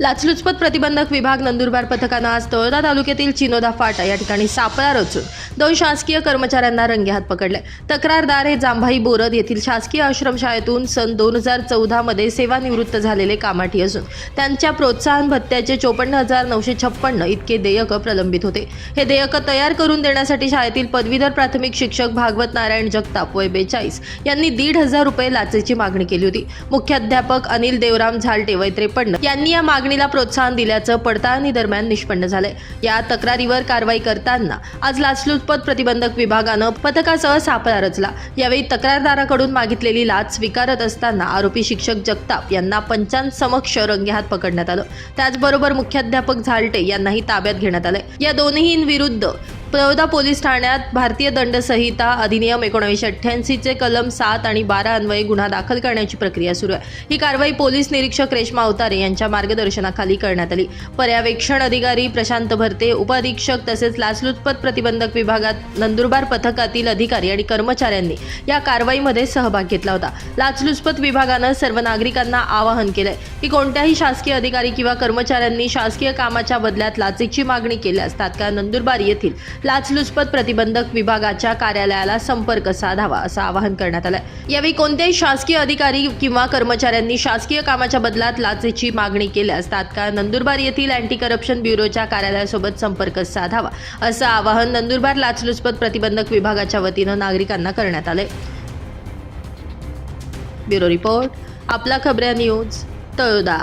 लाचलुचपत प्रतिबंधक विभाग नंदुरबार पथकानं आज तळोदा तालुक्यातील चिनोदा फाटा या ठिकाणी सापळा रचून दोन शासकीय कर्मचाऱ्यांना रंगेहात पकडले. तक्रारदार हे जांभाई बोरद येथील शासकीय आश्रमशाळेतून सन दोन हजार चौदामध्ये सेवानिवृत्त झालेले कामाठी असून त्यांच्या प्रोत्साहन भत्त्याचे चोपन्न हजार नऊशे छप्पन्न इतके देयक प्रलंबित होते. हे देयक तयार करून देण्यासाठी शाळेतील पदवीधर प्राथमिक शिक्षक भागवत नारायण जगताप वय बेचाळीस यांनी दीड हजार रुपये लाचेची मागणी केली होती. मुख्याध्यापक अनिल देवराम झालटे वय त्रेपन्न यांनी या मागणीला प्रोत्साहन दिल्याचं पडताळणी दरम्यान निष्पन्न झालंय. या तक्रारीवर कारवाई करताना आज लाचलुचपत प्रतिबंधक विभागानं पथकासह सापळा रचला. यावेळी तक्रारदाराकडून मागितलेली लाच स्वीकारत असताना आरोपी शिक्षक जगताप यांना पंचांसमक्ष रंगेहात पकडण्यात आलं. त्याचबरोबर मुख्याध्यापक झालटे यांनाही ताब्यात घेण्यात आलंय. या दोन्हींविरुद्ध प्रवदा पोलीस ठाण्यात भारतीय दंड संहिता अधिनियम एकोणीसशे अठ्ठ्याऐंशीचे कलम सात आणि बारा अन्वये गुन्हा दाखल करण्याची प्रक्रिया सुरू आहे. ही कारवाई पोलीस निरीक्षक रेश्मा अवतारे यांच्या मार्गदर्शनाखाली करण्यात आली. पर्यवेक्षण अधिकारी प्रशांत भरते उपअधीक्षक तसेच लाचलुचपत प्रतिबंधक विभागात नंदुरबार पथकातील अधिकारी आणि कर्मचाऱ्यांनी या कारवाईमध्ये सहभाग घेतला होता. लाचलुचपत विभागानं सर्व नागरिकांना आवाहन केलंय की कोणत्याही शासकीय अधिकारी किंवा कर्मचाऱ्यांनी शासकीय कामाच्या बदल्यात लाचेची मागणी केल्यास तात्काळ नंदुरबार येथील लाचलुचपत प्रतिबंधक विभागाच्या कार्यालयाला संपर्क साधावा असं आवाहन करण्यात आलं यावेळी कोणत्याही शासकीय अधिकारी किंवा कर्मचाऱ्यांनी शासकीय कामाच्या बदलात लाचेची मागणी केल्यास तात्काळ नंदुरबार येथील अँटी करप्शन ब्युरोच्या कार्यालयासोबत संपर्क साधावा असं आवाहन नंदुरबार लाचलुचपत प्रतिबंधक विभागाच्या वतीनं नागरिकांना करण्यात आले ब्युरो रिपोर्ट आपला खबऱ्या न्यूज तळोदा.